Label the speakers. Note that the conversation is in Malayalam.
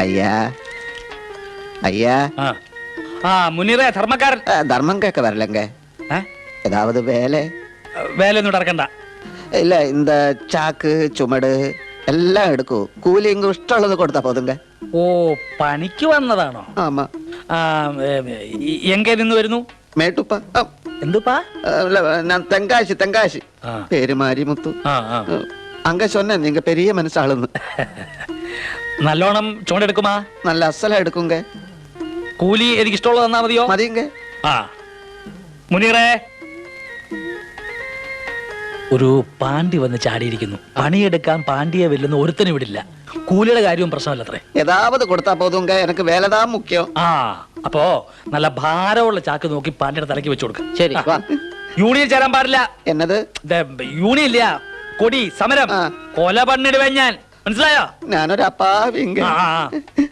Speaker 1: അയ്യാ. അയ്യാ.
Speaker 2: ആ. ആ മുനീറെ ധർമ്മക്കാരൻ.
Speaker 1: ആ, ധർമ്മം കേക്ക വരലങ്ക.
Speaker 2: ഏ?
Speaker 1: ഏതാവത് വേല?
Speaker 2: വേലൊന്നും ഇടക്കണ്ട
Speaker 1: ഇല്ല ഇന്ത ചാക്ക് ചുമട് എല്ലാം എടുക്കൂ. കൂലി ഇങ്ങ് ഇഷ്ടമുള്ളത് കൊടുത്താ പോതുങ്ക.
Speaker 2: ഓ പണിക്ക് വന്നതാണോ? ആമാ. എങ്കേ വരുന്നു?
Speaker 1: മേട്ടുപ്പ.
Speaker 2: എന്തുപ്പാ?
Speaker 1: തെങ്കാശി
Speaker 2: തെങ്കാശി. പേര്
Speaker 1: മാരിമുത്തു. അങ്ക ചൊന്ന നിങ്ങ പെരിയ മനസ്സാളെന്ന്.
Speaker 2: നല്ലോണം ചൂണ്ടെടുക്കുമാ
Speaker 1: നല്ല അസല എടുക്കുങ്ക
Speaker 2: കൂലി എനിക്ക് ഇഷ്ടമുള്ള തന്നാ മതിയോ?
Speaker 1: മതിയെങ്ക.
Speaker 2: ആ. മുനീറേ. ഒരു പാണ്ടി വന്ന് ചാടിയിരിക്കുന്നു പണിയെടുക്കാൻ പാണ്ടിയെ വെല്ലുന്ന ഒരുത്തനും വിടില്ല കൂലിയുടെ കാര്യവും പ്രശ്നമല്ലത്രേ
Speaker 1: ஏதாவது கொடுத்தா போதுங்க எனக்கு வேலை தான் முக்கியம்
Speaker 2: ആ അപ്പോ നല്ല ഭാരമുള്ള ചാക്ക് നോക്കി പാണ്ടിയുടെ തലയ്ക്ക് വെച്ചു കൊടുക്ക
Speaker 1: சரி வா
Speaker 2: യൂണിയൻ ചേരാൻ പാടില്ല
Speaker 1: என்னது
Speaker 2: ദേ, യൂണിയൻ ഇല്ല കൊടി സമരം
Speaker 1: ആ.
Speaker 2: കൊല പണിടുവേ ഞാൻ മനസ്സിലായോ
Speaker 1: ഞാനൊരു അപ്പാവിങ്ക
Speaker 2: ആ, ആ, ആ.